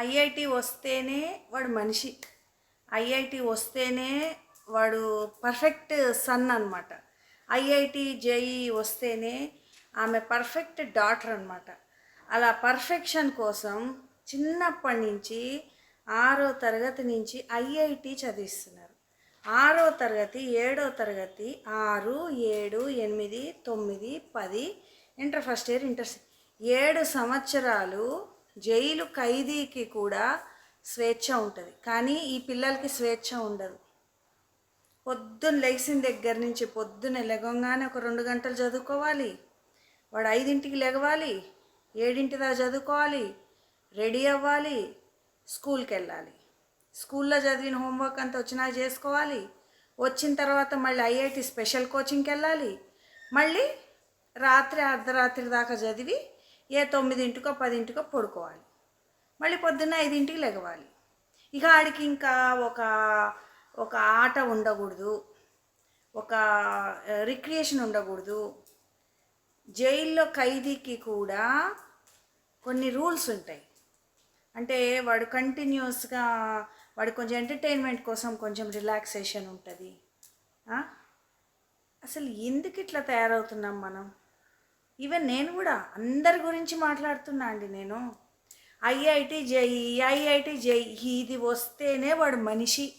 IIT వస్తేనే వాడు మనిషి. ఐఐటి వస్తేనే వాడు పర్ఫెక్ట్ సన్ అనమాట ఐఐటి జేఈ వస్తేనే ఆమె పర్ఫెక్ట్ డాటర్ అనమాట అలా పర్ఫెక్షన్ కోసం చిన్నప్పటి నుంచి ఆరో తరగతి నుంచి ఐఐటి చదివిస్తున్నారు. ఆరో తరగతి ఏడో తరగతి ఆరు ఏడు ఎనిమిది తొమ్మిది పది ఇంటర్ ఫస్ట్ ఇయర్ ఇంటర్ ఏడు సంవత్సరాలు జైలు ఖైదీకి కూడా స్వేచ్ఛ ఉంటుంది. కానీ ఈ పిల్లలకి స్వేచ్ఛ ఉండదు. పొద్దున్న లెగిసిన దగ్గర నుంచి పొద్దున్న లెగంగానే ఒక రెండు గంటలు చదువుకోవాలి. వాడు ఐదింటికి లెగవాలి ఏడింటి దాకా చదువుకోవాలి రెడీ అవ్వాలి స్కూల్కి వెళ్ళాలి. స్కూల్లో చదివిన హోంవర్క్ అంతా వచ్చినా చేసుకోవాలి. వచ్చిన తర్వాత మళ్ళీ ఐఐటి స్పెషల్ కోచింగ్కి వెళ్ళాలి. మళ్ళీ రాత్రి అర్ధరాత్రి దాకా చదివి ఏ తొమ్మిదింటికో పదింటికో పడుకోవాలి. మళ్ళీ పొద్దున్న ఐదింటికి లెగవాలి ఇక ఆడికి ఇంకా ఒక ఒక ఆట ఉండకూడదు. ఒక రిక్రియేషన్ ఉండకూడదు. జైల్లో ఖైదీకి కూడా కొన్ని రూల్స్ ఉంటాయి. అంటే వాడు కంటిన్యూస్గా వాడు కొంచెం ఎంటర్టైన్మెంట్ కోసం కొంచెం రిలాక్సేషన్ ఉంటుంది. అసలు ఎందుకు ఇట్లా తయారవుతున్నాం మనం? ఈవెన్ నేను కూడా అందరి గురించి మాట్లాడుతున్నా అండి నేను. ఐఐటి జేఈ ఐఐటి జేఈ ఇది వస్తేనే వాడు మనిషి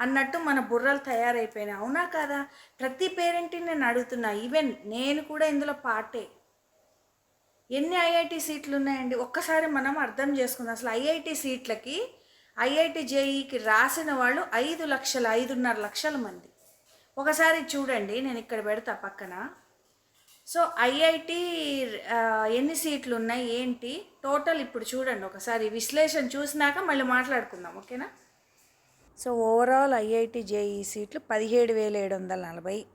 అన్నట్టు మన బుర్రలు తయారైపోయినాయి. అవునా కాదా? ప్రతి పేరెంట్ని నేను అడుగుతున్నా. ఈవెన్ నేను కూడా ఇందులో పార్టే. ఎన్ని ఐఐటి సీట్లు ఉన్నాయండి ఒక్కసారి మనం అర్థం చేసుకుందాం. అసలు ఐఐటి సీట్లకి ఐఐటి జేఈకి రాసిన వాళ్ళు ఐదు లక్షల ఐదున్నర లక్షల మంది. ఒకసారి చూడండి నేను ఇక్కడ పెడతా పక్కన. సో ఐఐటి ఎన్ని సీట్లు ఉన్నాయి ఏంటి? టోటల్ ఇప్పుడు చూడండి ఒకసారి విశ్లేషణ చూసినాక మళ్ళీ మాట్లాడుకుందాం ఓకేనా? సో ఓవరాల్ ఐఐటి జేఈ సీట్లు పదిహేడు వేల ఏడు వందల నలభై.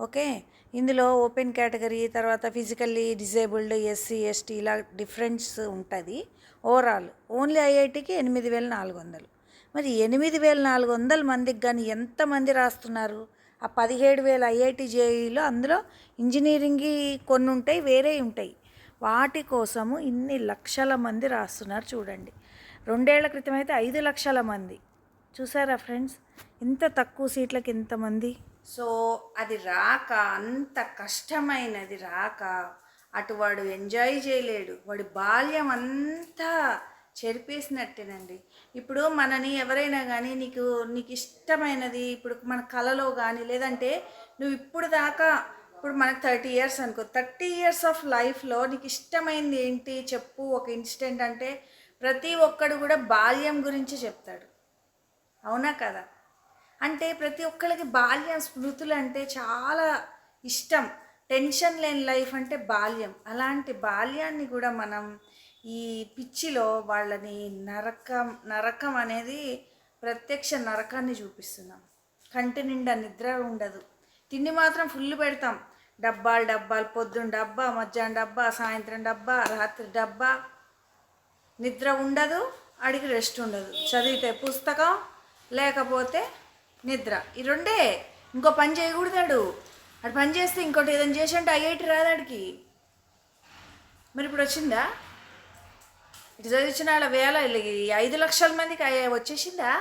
ఓకే? ఇందులో ఓపెన్ కేటగిరీ తర్వాత ఫిజికల్లీ డిజేబుల్డ్ ఎస్సీ ఎస్టీ ఇలా డిఫరెన్స్ ఉంటుంది. ఓవరాల్ ఓన్లీ ఐఐటికి ఎనిమిది వేల నాలుగు వందలు. మరి ఎనిమిది వేల నాలుగు వందల మందికి కానీ ఎంతమంది రాస్తున్నారు? ఆ పదిహేడు వేల ఐఐటి జేఈలో అందులో ఇంజనీరింగ్ కొన్ని ఉంటాయి వేరే ఉంటాయి. వాటి కోసము ఇన్ని లక్షల మంది రాస్తున్నారు చూడండి. రెండేళ్ళ క్రితం అయితే ఐదు లక్షల మంది. చూసారా ఫ్రెండ్స్? ఇంత తక్కువ సీట్లకి ఇంతమంది సో అది రాక అంత కష్టమైనది రాక అటు వాడు ఎంజాయ్ చేయలేడు. వాడి బాల్యం అంతా చెరిపేసినట్టేనండి. ఇప్పుడు మనని ఎవరైనా కానీ నీకు నీకు ఇష్టమైనది ఇప్పుడు మన కళలో కానీ లేదంటే నువ్వు ఇప్పుడు దాకా ఇప్పుడు మనకు థర్టీ ఇయర్స్ అనుకో థర్టీ ఇయర్స్ ఆఫ్ లైఫ్లో నీకు ఇష్టమైంది ఏంటి చెప్పు ఒక ఇన్సిడెంట్ అంటే ప్రతి ఒక్కడు కూడా బాల్యం గురించి చెప్తాడు. అవునా కదా? అంటే ప్రతి ఒక్కరికి బాల్యం స్మృతులు అంటే చాలా ఇష్టం. టెన్షన్ లేని లైఫ్ అంటే బాల్యం. అలాంటి బాల్యాన్ని కూడా మనం ఈ పిచ్చిలో వాళ్ళని నరకం నరకం అనేది ప్రత్యక్ష నరకాన్ని చూపిస్తున్నాం. కంటి నిండా నిద్ర ఉండదు. తిండి మాత్రం ఫుల్ పెడతాం. డబ్బాలు డబ్బాలు పొద్దున్న డబ్బా మధ్యాహ్నం డబ్బా సాయంత్రం డబ్బా రాత్రి డబ్బా. నిద్ర ఉండదు అడిగి రెస్ట్ ఉండదు. చదివితే పుస్తకం లేకపోతే నిద్ర. ఈ రెండే. ఇంకో పని చేయకూడదాడు అటు పని చేస్తే ఇంకోటి ఏదైనా చేసి అంటే ఐఐటి రాదాడికి మరి ఇప్పుడు వచ్చిందా? ఇటు చదివించిన వాళ్ళ వేల ఐదు లక్షల మందికి వచ్చేసిందా?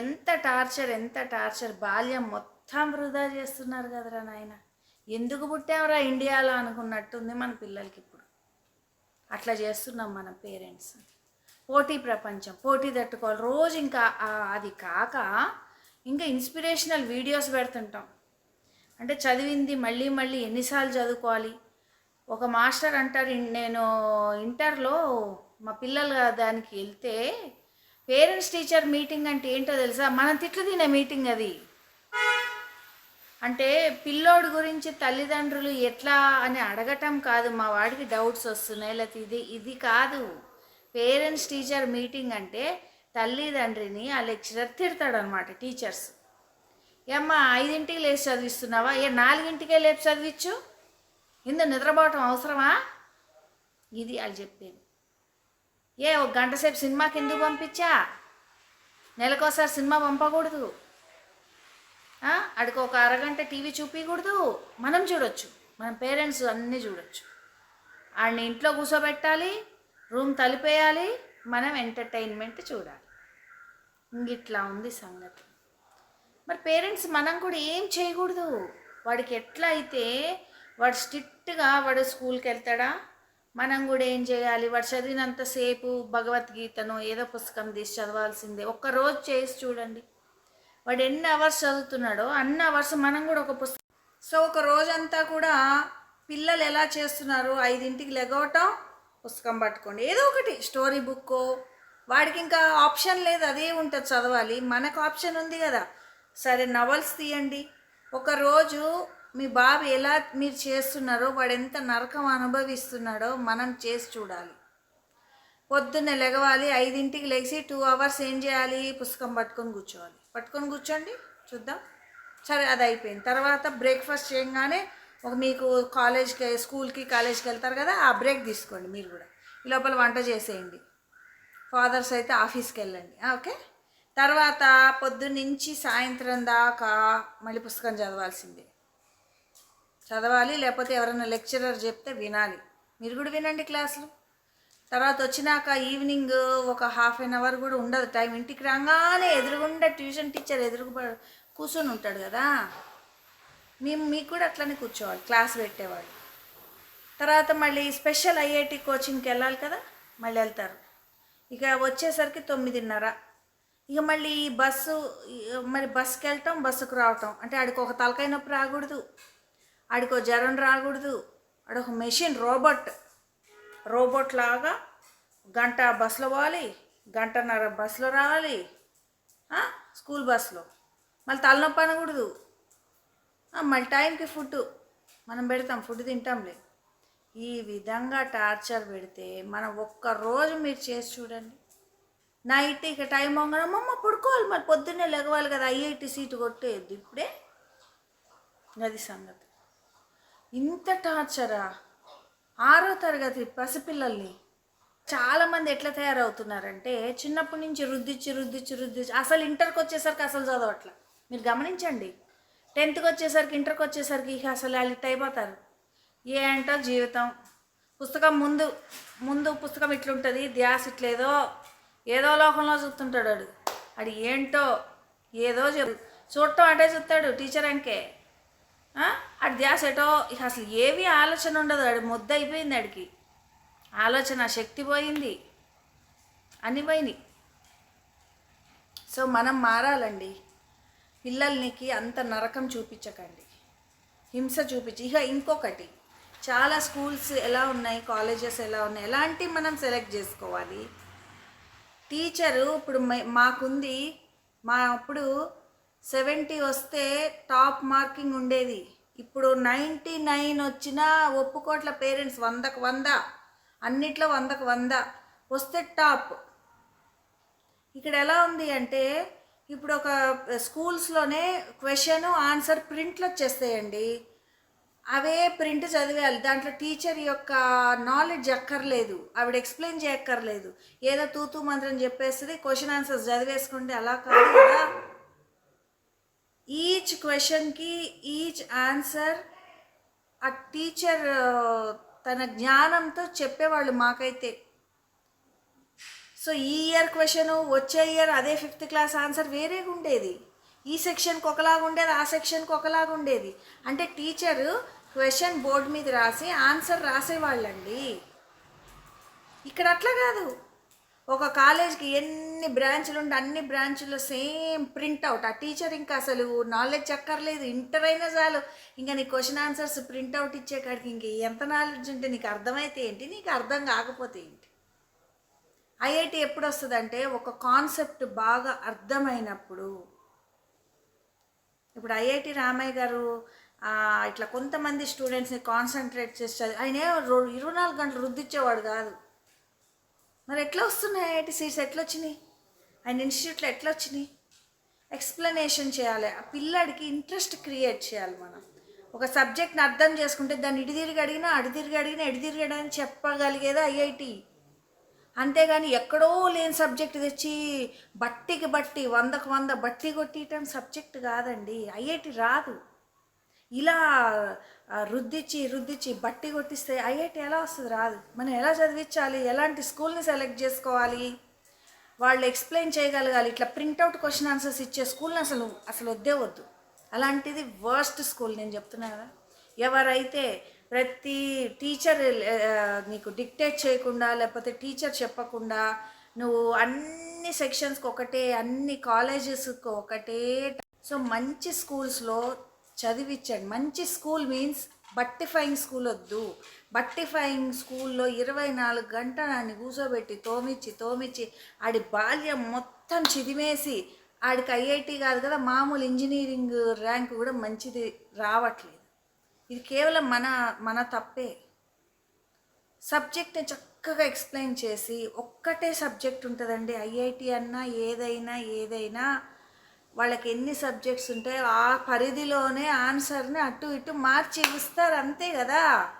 ఎంత టార్చర్ ఎంత టార్చర్. బాల్యం మొత్తం వృధా చేస్తున్నారు కదరా నాయన. ఎందుకు పుట్టామరా ఇండియాలో అనుకున్నట్టుంది మన పిల్లలకి ఇప్పుడు. అట్లా చేస్తున్నాం మన పేరెంట్స్. పోటీ ప్రపంచం పోటీ తట్టుకోవాలి. రోజు ఇంకా అది కాక ఇంకా ఇన్స్పిరేషనల్ వీడియోస్ పెడుతుంటాం. అంటే చదివింది మళ్ళీ మళ్ళీ ఎన్నిసార్లు చదువుకోవాలి? ఒక మాస్టర్ అంటారు నేను ఇంటర్లో మా పిల్లలు దానికి వెళ్తే పేరెంట్స్ టీచర్ మీటింగ్ అంటే ఏంటో తెలుసా? మనం తిట్లు తినే మీటింగ్ అది. అంటే పిల్లోడు గురించి తల్లిదండ్రులు ఎట్లా అని అడగటం కాదు మా వాడికి డౌట్స్ వస్తున్నాయి లేకపోతే ఇది ఇది కాదు. పేరెంట్స్ టీచర్ మీటింగ్ అంటే తల్లిదండ్రిని ఆ లెక్చరర్ తిడతాడు అనమాట టీచర్స్. ఏమ్మా ఐదింటికి లేచి చదివిస్తున్నావా? ఏ నాలుగింటికే లేపు చదివించు ఇందు నిద్రపోవటం అవసరమా? ఇది వాళ్ళు చెప్పేది. ఏ ఒక గంట సేపు సినిమాకి ఎందుకు పంపించా? నెలకోసారి సినిమా పంపకూడదు. అడికి ఒక అరగంట టీవీ చూపించకూడదు మనం చూడొచ్చు. మన పేరెంట్స్ అన్నీ చూడొచ్చు. వాడిని ఇంట్లో కూర్చోబెట్టాలి రూమ్ తలిపేయాలి మనం ఎంటర్టైన్మెంట్ చూడాలి. ఇంగిట్లా ఉంది సంగతి. మరి పేరెంట్స్ మనం కూడా ఏం చేయకూడదు? వాడికి ఎట్లా అయితే వాడు స్ట్రిక్ట్గా వాడు స్కూల్కి వెళ్తాడా మనం కూడా ఏం చేయాలి? వాడు చదివినంతసేపు భగవద్గీతను ఏదో పుస్తకం తీసి చదవాల్సిందే. ఒక్క రోజు చేసి చూడండి. వాడు ఎన్ని అవర్స్ చదువుతున్నాడో అన్ని అవర్స్ మనం కూడా ఒక పుస్తకం. సో ఒక రోజంతా కూడా పిల్లలు ఎలా చేస్తున్నారు? ఐదింటికి లెగవటం పుస్తకం పట్టుకోండి. ఏదో ఒకటి. స్టోరీ బుక్ వాడికి ఇంకా ఆప్షన్ లేదు. అదే ఉంటుంది చదవాలి. మనకు ఆప్షన్ ఉంది కదా. సరే నవల్స్ తీయండి. ఒకరోజు మీ బాబు ఎలా మీరు చేస్తున్నారో వాడు ఎంత నరకం అనుభవిస్తున్నాడో మనం చేసి చూడాలి. పొద్దున్నే లెగవాలి ఐదింటికి లెగిసి టూ అవర్స్ ఏం చేయాలి? పుస్తకం పట్టుకొని కూర్చోవాలి. పట్టుకొని కూర్చోండి చూద్దాం. సరే అది అయిపోయింది. తర్వాత బ్రేక్ఫాస్ట్ చేయగానే ఒక మీకు కాలేజ్కి స్కూల్కి కాలేజ్కి వెళ్తారు కదా ఆ బ్రేక్ తీసుకోండి మీరు కూడా. ఈ లోపల వంట చేసేయండి. ఫాదర్స్ అయితే ఆఫీస్కి వెళ్ళండి. ఓకే? తర్వాత పొద్దున్నుంచి సాయంత్రం దాకా మళ్ళీ పుస్తకం చదవాల్సిందే. చదవాలి లేకపోతే ఎవరైనా లెక్చరర్ చెప్తే వినాలి. మీరు కూడా వినండి క్లాసులు. తర్వాత వచ్చినాక ఈవినింగ్ ఒక హాఫ్ అన్ అవర్ కూడా ఉండదు టైం ఇంటికి రాగానే ఎదురుగుండా ట్యూషన్ టీచర్ ఎదురుగు కూర్చొని ఉంటాడు కదా. మేము మీకు కూడా అట్లనే కూర్చోవాలి క్లాస్ పెట్టేవాడు తర్వాత మళ్ళీ స్పెషల్ ఐఐటి కోచింగ్కి వెళ్ళాలి కదా మళ్ళీ వెళ్తారు. ఇక వచ్చేసరికి తొమ్మిదిన్నర. ఇక మళ్ళీ ఈ బస్సు మరి బస్సుకి వెళ్ళటం బస్సుకు రావటం. అంటే ఆడికి ఒక తలకాయ నొప్పి రాకూడదు. ఆడికో జ్వరం రాకూడదు. ఆడొక మెషిన్ రోబోట్. రోబోట్ లాగా గంట బస్సులో పోవాలి గంటన్నర బస్సులో రావాలి స్కూల్ బస్సులో. మళ్ళీ తలనొప్పి అనకూడదు. మళ్ళీ టైంకి ఫుడ్ మనం పెడతాం ఫుడ్ తింటాంలే. ఈ విధంగా టార్చర్ పెడితే మనం ఒక్క రోజు మీరు చేసి చూడండి. నైట్ ఇక టైం అవ్వగానే అమ్మమ్మ పడుకోవాలి. మరి పొద్దున్నే లెగవాలి కదా ఐఐటి సీటు కొట్టేది. ఇప్పుడే. అది సంగతి. ఇంత టార్చరా ఆరో తరగతి పసిపిల్లల్ని చాలామంది ఎట్లా తయారవుతున్నారంటే చిన్నప్పటి నుంచి రుద్దిచ్చి రుద్దిచ్చి రుద్దిచ్చి అసలు ఇంటర్కి వచ్చేసరికి అసలు చదవట్ల. మీరు గమనించండి. టెన్త్కి వచ్చేసరికి ఇంటర్కి వచ్చేసరికి ఇక అసలు అలిట్ అయిపోతారు. ఏ అంటో జీవితం. పుస్తకం ముందు ముందు పుస్తకం ఇట్లుంటుంది ధ్యాస్ ఇట్లేదో ఏదో లోకంలో చూస్తుంటాడు వాడు. అది ఏంటో ఏదో చెప్ చూడటం అంటే చూస్తాడు టీచర్ అంకే. ఆడి ధ్యాస ఎటో అసలు ఏవి ఆలోచన ఉండదు. ఆడి ముద్ద అయిపోయింది ఆడికి. ఆలోచన శక్తి పోయింది. అన్ని పోయినాయి. సో మనం మారాలండి. పిల్లల్నికి అంత నరకం చూపించకండి. హింస చూపించి ఇక ఇంకొకటి చాలా స్కూల్స్ ఎలా ఉన్నాయి కాలేజెస్ ఎలా ఉన్నాయి ఎలాంటి మనం సెలెక్ట్ చేసుకోవాలి? టీచరు ఇప్పుడు మాకుంది మా అప్పుడు సెవెంటీ వస్తే టాప్ మార్కింగ్ ఉండేది. ఇప్పుడు నైంటీ నైన్ వచ్చినా ఒప్పుకోట్ల పేరెంట్స్ వందకు వంద. అన్నిట్లో వందకు వంద. వస్తే టాప్. ఇక్కడ ఎలా ఉంది అంటే ఇప్పుడు ఒక స్కూల్స్లోనే క్వశ్చన్ ఆన్సర్ ప్రింట్లు వచ్చేస్తాయండి. అవే ప్రింట్ చదివేయాలి. దాంట్లో టీచర్ యొక్క నాలెడ్జ్ అక్కర్లేదు. ఆవిడ ఎక్స్ప్లెయిన్ చేయక్కర్లేదు. ఏదో తూతూ మంత్రం చెప్పేస్తుంది క్వశ్చన్ ఆన్సర్స్ చదివేసుకుంటే అలా కాదు కదా. ఈచ్ క్వశ్చన్కి ఈచ్ ఆన్సర్ ఆ టీచర్ తన జ్ఞానంతో చెప్పేవాళ్ళు మాకైతే. సో ఈ ఇయర్ క్వశ్చను వచ్చే ఇయర్ అదే ఫిఫ్త్ క్లాస్ ఆన్సర్ వేరేగా ఉండేది. ఈ సెక్షన్కి ఒకలాగా ఉండేది ఆ సెక్షన్కి ఒకలాగా ఉండేది. అంటే టీచరు క్వశ్చన్ బోర్డు మీద రాసి ఆన్సర్ రాసేవాళ్ళండి. ఇక్కడ అట్లా కాదు. ఒక కాలేజ్కి ఎన్ని బ్రాంచ్లు ఉంటే అన్ని బ్రాంచ్లో సేమ్ ప్రింట్అవుట్ ఆ టీచర్ ఇంకా అసలు నాలెడ్జ్ అక్కర్లేదు. ఇంటర్ అయినా చాలు. ఇంకా నీ క్వశ్చన్ ఆన్సర్స్ ప్రింట్అవుట్ ఇచ్చే కాడికి ఇంక ఎంత నాలెడ్జ్ ఉంటే నీకు అర్థమైతే ఏంటి? నీకు అర్థం కాకపోతే ఏంటి? ఐఐటి ఎప్పుడు వస్తుందంటే ఒక కాన్సెప్ట్ బాగా అర్థమైనప్పుడు. ఇప్పుడు ఐఐటి రామయ్య గారు ఇట్లా కొంతమంది స్టూడెంట్స్ని కాన్సన్ట్రేట్ చేస్తారు ఆయన రో- ఇరవై నాలుగు గంటలు రుద్దిచ్చేవాడు కాదు. మరి ఎట్లా వస్తున్నాయి ఐఐటి సీట్స్? ఎట్లా వచ్చినాయి ఆయన ఇన్స్టిట్యూట్లో ఎట్లా వచ్చినాయి ఎక్స్ప్లెనేషన్ చేయాలి. ఆ పిల్లాడికి ఇంట్రెస్ట్ క్రియేట్ చేయాలి మనం. ఒక సబ్జెక్ట్ని అర్థం చేసుకుంటే దాన్ని ఇటు తిరిగి అడిగినా అటు తిరిగి అడిగినా ఎటు తిరిగి అడిగినా చెప్పగలిగేది ఐఐటి. అంతేగాని ఎక్కడో లేని సబ్జెక్ట్ తెచ్చి బట్టికి బట్టి వందకు వంద బట్టి కొట్టియటం సబ్జెక్ట్ కాదండి. ఐఐటి రాదు. ఇలా రుద్దిచ్చి రుద్దిచ్చి బట్టి కొట్టిస్తే ఐఐటి ఎలా వస్తుంది? రాదు. మనం ఎలా చదివించాలి? ఎలాంటి స్కూల్ని సెలెక్ట్ చేసుకోవాలి? వాళ్ళు ఎక్స్ప్లెయిన్ చేయగలగాలి. ఇట్లా ప్రింట్అవుట్ క్వశ్చన్ ఆన్సర్స్ ఇచ్చే స్కూల్ని అసలు అసలు వద్దే వద్దు అలాంటిది వర్స్ట్ స్కూల్ నేను చెప్తున్నా కదా. ఎవరైతే ప్రతి టీచర్ నీకు డిక్టేట్ చేయకుండా లేకపోతే టీచర్ చెప్పకుండా నువ్వు అన్ని సెక్షన్స్కి ఒకటే అన్ని కాలేజెస్కి ఒకటే సో మంచి స్కూల్స్లో చదివించండి మంచి స్కూల్ మీన్స్ బట్టిఫైయింగ్ స్కూల్ వద్దు. బట్టిఫైయింగ్ స్కూల్లో ఇరవై నాలుగు గంటలని కూర్చోబెట్టి తోమిచ్చి తోమిచ్చి ఆడి బాల్యం మొత్తం చిదిమేసి ఆడికి ఐఐటి కాదు కదా మామూలు ఇంజనీరింగ్ ర్యాంక్ కూడా మంచిది రావట్లేదు. ఇది కేవలం మన మన తప్పే. సబ్జెక్ట్ని చక్కగా ఎక్స్ప్లెయిన్ చేసి ఒక్కటే సబ్జెక్ట్ ఉంటుందండి ఐఐటి అన్నా ఏదైనా ఏదైనా వాళ్ళకి ఎన్ని సబ్జెక్ట్స్ ఉంటాయో ఆ పరిధిలోనే ఆన్సర్ని అటు ఇటు మార్చి ఇస్తారు అంతే కదా?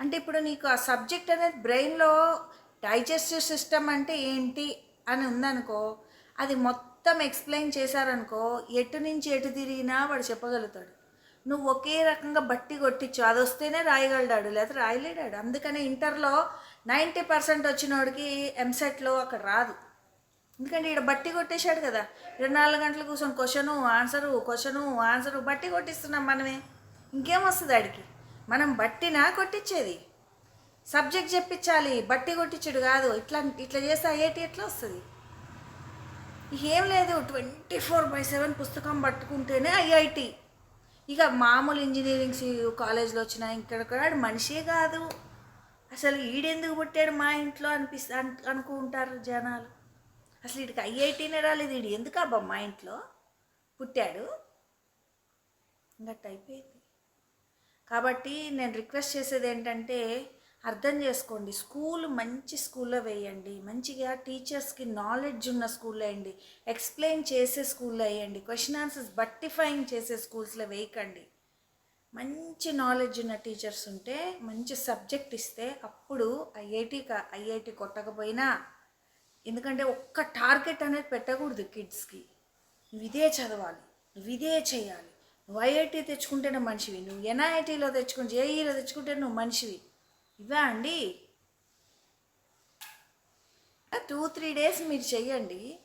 అంటే ఇప్పుడు నీకు ఆ సబ్జెక్ట్ అనేది బ్రెయిన్లో డైజెస్టివ్ సిస్టమ్ అంటే ఏంటి అని ఉందనుకో అది మొత్తం ఎక్స్ప్లెయిన్ చేశారనుకో ఎటు నుంచి ఎటు తిరిగినా వాడు చెప్పగలుగుతాడు. నువ్వు ఒకే రకంగా బట్టి కొట్టించు అది వస్తేనే రాయగలడాడు లేదా రాయలేడాడు. అందుకనే ఇంటర్లో నైంటీ పర్సెంట్ వచ్చినోడికి ఎంసెట్లో అక్కడ రాదు. ఎందుకంటే ఇక్కడ బట్టి కొట్టేశాడు కదా. ఇరవై నాలుగు గంటలు కూర్చొని క్వశ్చను ఆన్సరు క్వశ్చను ఆన్సరు బట్టి కొట్టిస్తున్నాం మనమే. ఇంకేం వస్తుంది ఆడికి? మనం బట్టినా కొట్టించేది సబ్జెక్ట్ చెప్పించాలి బట్టి కొట్టించుడు కాదు. ఇట్లా ఇట్లా చేస్తే ఐఐటి ఎట్లా వస్తుంది? ఏం లేదు ట్వంటీ ఫోర్ బై సెవెన్ పుస్తకం పట్టుకుంటేనే ఐఐటి. ఇక మామూలు ఇంజనీరింగ్ కాలేజ్లో వచ్చిన ఇక్కడ కూడా మనిషే కాదు. అసలు ఈడెందుకు పుట్టాడు మా ఇంట్లో అనిపిస్తా అనుకుంటారు జనాలు. అసలు వీడికి ఐఐటీనే రాలేదు ఇడు ఎందుకు అబ్బా మా ఇంట్లో? పుట్టాడు. ఇంకట్ అయిపోయింది కాబట్టి నేను రిక్వెస్ట్ చేసేది ఏంటంటే అర్థం చేసుకోండి. స్కూల్ మంచి స్కూల్లో వేయండి. మంచిగా టీచర్స్కి నాలెడ్జ్ ఉన్న స్కూల్లో వేయండి. ఎక్స్ప్లెయిన్ చేసే స్కూల్లో వేయండి. క్వశ్చన్ ఆన్సర్స్ బట్టిఫైయింగ్ చేసే స్కూల్స్లో వేయకండి. మంచి నాలెడ్జ్ ఉన్న టీచర్స్ ఉంటే మంచి సబ్జెక్ట్ ఇస్తే అప్పుడు ఐఐటి ఐఐటి కొట్టకపోయినా ఎందుకంటే ఒక్క టార్గెట్ అనేది పెట్టకూడదు కిడ్స్కి. నువ్వు ఇదే చదవాలి నువ్వు ఇదే చేయాలి. నువ్వు ఐఐటీ తెచ్చుకుంటేనే మనిషివి నువ్వు ఎన్ఐటీలో తెచ్చుకుంటే జేఈలో తెచ్చుకుంటే నువ్వు మనిషివి. ఇవే అండి? టూ త్రీ డేస్ మీరు చెయ్యండి.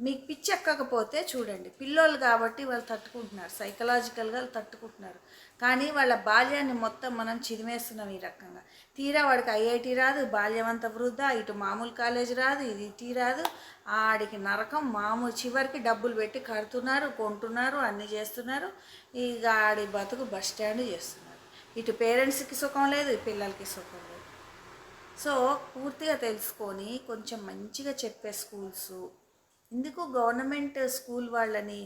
మీకు పిచ్చి ఎక్కకపోతే చూడండి. పిల్లోళ్ళు కాబట్టి వాళ్ళు తట్టుకుంటున్నారు సైకలాజికల్గా వాళ్ళు తట్టుకుంటున్నారు. కానీ వాళ్ళ బాల్యాన్ని మొత్తం మనం చిదిమేస్తున్నాం ఈ రకంగా. తీరా వాడికి ఐఐటి రాదు బాల్యవంత వృద్ధ వృద్ధా ఇటు మామూలు కాలేజ్ రాదు ఇది టీ రాదు. ఆడికి నరకం మామూలు చివరికి డబ్బులు పెట్టి కడుతున్నారు కొంటున్నారు అన్నీ చేస్తున్నారు. ఇక ఆడి బతుకు బస్ స్టాండ్ చేస్తున్నారు. ఇటు పేరెంట్స్కి సుఖం లేదు పిల్లలకి సుఖం లేదు. సో పూర్తిగా తెలుసుకొని కొంచెం మంచిగా చెప్పే స్కూల్స్. ఎందుకు గవర్నమెంట్ స్కూల్ వాళ్ళని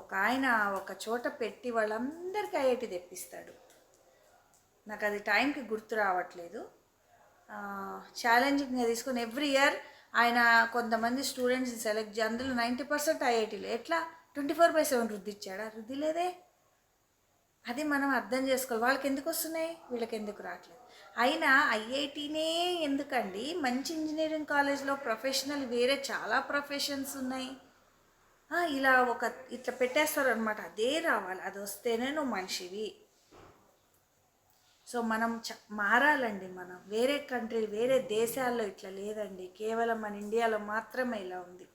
ఒక ఆయన ఒక చోట పెట్టి వాళ్ళందరికీ ఐఐటి తెప్పిస్తాడు. నాకు అది టైంకి గుర్తు రావట్లేదు. ఛాలెంజింగ్గా తీసుకొని ఎవ్రీ ఇయర్ ఆయన కొంతమంది స్టూడెంట్స్ని సెలెక్ట్ చే అందులో నైంటీ పర్సెంట్ ఐఐటీలు. ఎట్లా? ట్వంటీ ఫోర్ బై సెవెన్ రుద్ది ఇచ్చాడా రుద్ది లేదే అది మనం అర్థం చేసుకోవాలి. వాళ్ళకి ఎందుకు వస్తున్నాయి? వీళ్ళకి ఎందుకు రావట్లేదు? అయినా ఐఐటీనే ఎందుకండి? మంచి ఇంజనీరింగ్ కాలేజ్లో ప్రొఫెషనల్ వేరే చాలా ప్రొఫెషన్స్ ఉన్నాయి. ఇలా ఒక ఇట్లా పెట్టేస్తారు అనమాట అదే రావాలి. అది వస్తేనే నువ్వు మనిషివి. సో మనం చ మారాలండి మనం. వేరే కంట్రీ వేరే దేశాల్లో ఇట్లా లేదండి. కేవలం మన ఇండియాలో మాత్రమే ఇలా ఉంది.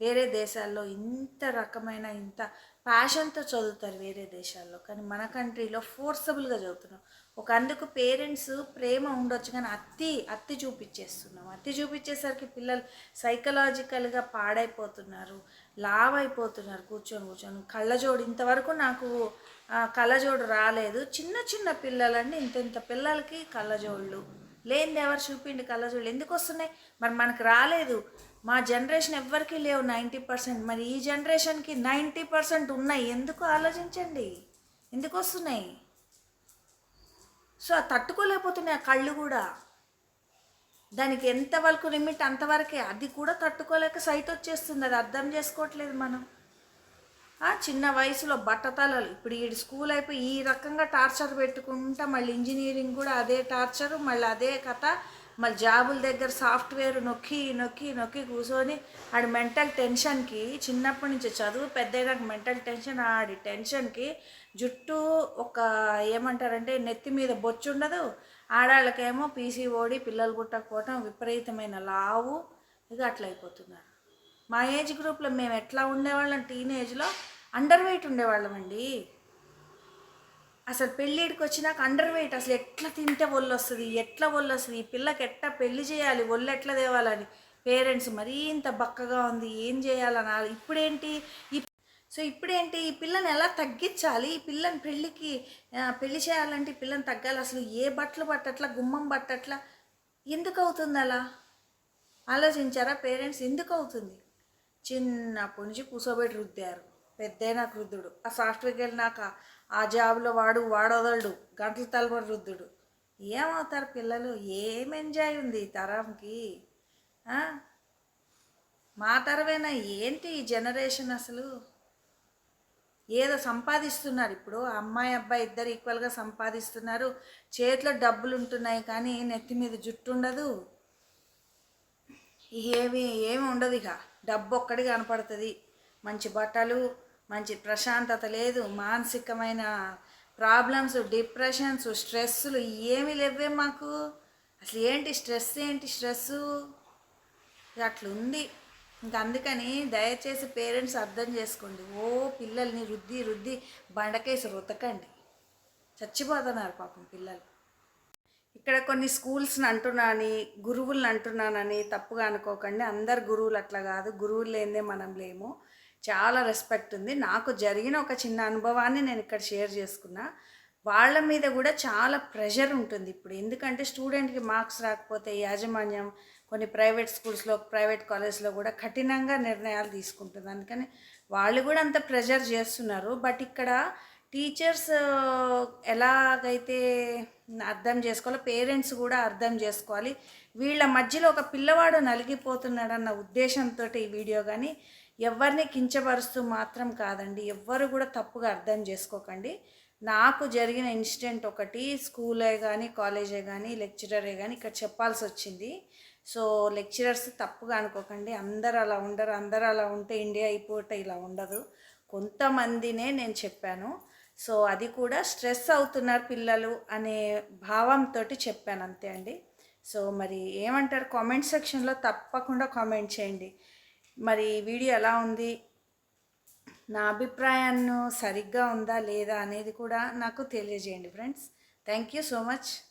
వేరే దేశాల్లో ఇంత రకమైన ఇంత ప్యాషన్తో చదువుతారు వేరే దేశాల్లో. కానీ మన కంట్రీలో ఫోర్సబుల్గా చదువుతున్నాం. ఒక అందుకు పేరెంట్స్ ప్రేమ ఉండొచ్చు కానీ అత్తి అత్తి చూపించేస్తున్నాం. అత్తి చూపించేసరికి పిల్లలు సైకలాజికల్గా పాడైపోతున్నారు. లావ్ అయిపోతున్నారు కూర్చొని కూర్చొని. కళ్ళజోడు ఇంతవరకు నాకు కళ్ళజోడు రాలేదు. చిన్న చిన్న పిల్లలండి ఇంత ఇంత పిల్లలకి కళ్ళజోళ్ళు. లేనిది ఎవరు చూపిండి కళ్ళజోళ్ళు? ఎందుకు వస్తున్నాయి? మరి మనకు రాలేదు. మా జనరేషన్ ఎవ్వరికీ లేవు నైంటీ పర్సెంట్. మరి ఈ జనరేషన్కి నైంటీ పర్సెంట్ ఉన్నాయి. ఎందుకు ఆలోచించండి? ఎందుకు వస్తున్నాయి? సో తట్టుకోలేకపోతున్నాయి ఆ కళ్ళు కూడా. దానికి ఎంతవరకు లిమిట్ అంతవరకే అది కూడా తట్టుకోలేక సైట్ వచ్చేస్తుంది అది అర్థం చేసుకోవట్లేదు మనం. చిన్న వయసులో బట్టతలలు ఇప్పుడు ఈ స్కూల్ అయిపోయి ఈ రకంగా టార్చర్ పెట్టుకుంటా మళ్ళీ ఇంజనీరింగ్ కూడా అదే టార్చరు మళ్ళీ అదే కథ మళ్ళీ జాబుల దగ్గర సాఫ్ట్వేర్ నొక్కి నొక్కి నొక్కి కూర్చొని ఆడి మెంటల్ టెన్షన్కి చిన్నప్పటి నుంచి చదువు పెద్దయ్యాక మెంటల్ టెన్షన్ ఆడి టెన్షన్కి జుట్టు ఒక ఏమంటారంటే నెత్తి మీద బొచ్చు ఉండదు ఆడాళ్ళకేమో పీసీఓడి పిల్లలు పుట్టకపోవటం విపరీతమైన లావు. ఇక అట్లా అయిపోతున్నారు. మా ఏజ్ గ్రూప్లో మేము ఎట్లా ఉండేవాళ్ళం? టీనేజ్లో అండర్ వెయిట్ ఉండేవాళ్ళమండి. అసలు పెళ్ళిడికి వచ్చినాక అండర్ వెయిట్ అసలు ఎట్లా తింటే ఒళ్ళు వస్తుంది ఎట్లా ఒళ్ళు వస్తుంది? ఈ పిల్లకి ఎట్లా పెళ్ళి చేయాలి? ఒళ్ళు ఎట్లా తేవాలని? పేరెంట్స్ మరీ ఇంత బక్కగా ఉంది ఏం చేయాలని ఇప్పుడేంటి? ఈ సో ఇప్పుడేంటి? ఈ పిల్లని ఎలా తగ్గించాలి? ఈ పిల్లని పెళ్ళికి పెళ్ళి చేయాలంటే ఈ పిల్లని తగ్గాలి? అసలు ఏ బట్టలు పట్టట్లా? గుమ్మం పట్టట్లా? ఎందుకు అవుతుంది అలా ఆలోచించారా పేరెంట్స్? ఎందుకు అవుతుంది చిన్నప్పటి నుంచి కూర్చోబెట్టి రుద్దారు. పెద్దయినాక రుద్దుడు ఆ సాఫ్ట్వేర్కి వెళ్ళినాక ఆ జాబ్లో వాడు వాడొదలడు గంటల తలబడి రుద్దుడు. ఏమవుతారు పిల్లలు? ఏం ఎంజాయ్ ఉంది ఈ తరంకి? మా తరవేనా? ఏంటి ఈ జనరేషన్ అసలు? ఏదో సంపాదిస్తున్నారు. ఇప్పుడు అమ్మాయి అబ్బాయి ఇద్దరు ఈక్వల్గా సంపాదిస్తున్నారు. చేతిలో డబ్బులు ఉంటున్నాయి కానీ నెత్తి మీద జుట్టు ఉండదు. ఏమి ఏమి ఉండదు ఇక. డబ్బు ఒక్కడి కనపడుతుంది. మంచి బట్టలు మంచి ప్రశాంతత లేదు. మానసికమైన ప్రాబ్లమ్స్ డిప్రెషన్స్ స్ట్రెస్సులు ఏమీ లేవే మాకు. అసలు ఏంటి స్ట్రెస్ ఏంటి స్ట్రెస్సు అట్లుంది. ఇంకా అందుకని దయచేసి పేరెంట్స్ అర్థం చేసుకోండి. ఓ పిల్లల్ని రుద్ది రుద్ది బండకేసి రుతకండి చచ్చిపోతున్నారు పాపం పిల్లలు. ఇక్కడ కొన్ని స్కూల్స్ని అంటున్నాని గురువులను అంటున్నానని తప్పుగా అనుకోకండి. అందరు గురువులు అట్లా కాదు. గురువులు లేనిదే మనం లేము. చాలా రెస్పెక్ట్ ఉంది. నాకు జరిగిన ఒక చిన్న అనుభవాన్ని నేను ఇక్కడ షేర్ చేసుకున్నా. వాళ్ళ మీద కూడా చాలా ప్రెషర్ ఉంటుంది ఇప్పుడు. ఎందుకంటే స్టూడెంట్కి మార్క్స్ రాకపోతే యాజమాన్యం కొన్ని ప్రైవేట్ స్కూల్స్లో ప్రైవేట్ కాలేజ్లో కూడా కఠినంగా నిర్ణయాలు తీసుకుంటుంది. అందుకని వాళ్ళు కూడా అంత ప్రెషర్ చేస్తున్నారు. బట్ ఇక్కడ టీచర్స్ ఎలాగైతే అర్థం చేసుకోవాలో పేరెంట్స్ కూడా అర్థం చేసుకోవాలి. వీళ్ళ మధ్యలో ఒక పిల్లవాడు నలిగిపోతున్నాడన్న ఉద్దేశంతో ఈ వీడియో కానీ ఎవరిని కించపరుస్తూ మాత్రం కాదండి. ఎవ్వరు కూడా తప్పుగా అర్థం చేసుకోకండి. నాకు జరిగిన ఇన్సిడెంట్ ఒకటి స్కూలే కానీ కాలేజే కానీ లెక్చరరే కానీ ఇక్కడ చెప్పాల్సి వచ్చింది సో లెక్చరర్స్ తప్పుగా అనుకోకండి. అందరు అలా ఉండరు. అందరు అలా ఉంటే ఇండియా అయిపోతే ఇలా ఉండదు. కొంతమందినే నేను చెప్పాను. సో అది కూడా స్ట్రెస్ అవుతున్నారు పిల్లలు అనే భావంతో చెప్పాను. అంతే అండి. సో మరి ఏమంటారు? కామెంట్ సెక్షన్లో తప్పకుండా కామెంట్ చేయండి. మరి వీడియో ఎలా ఉంది? నా అభిప్రాయాన్ని సరిగ్గా ఉందా లేదా అనేది కూడా నాకు తెలియజేయండి friends. Thank you so much.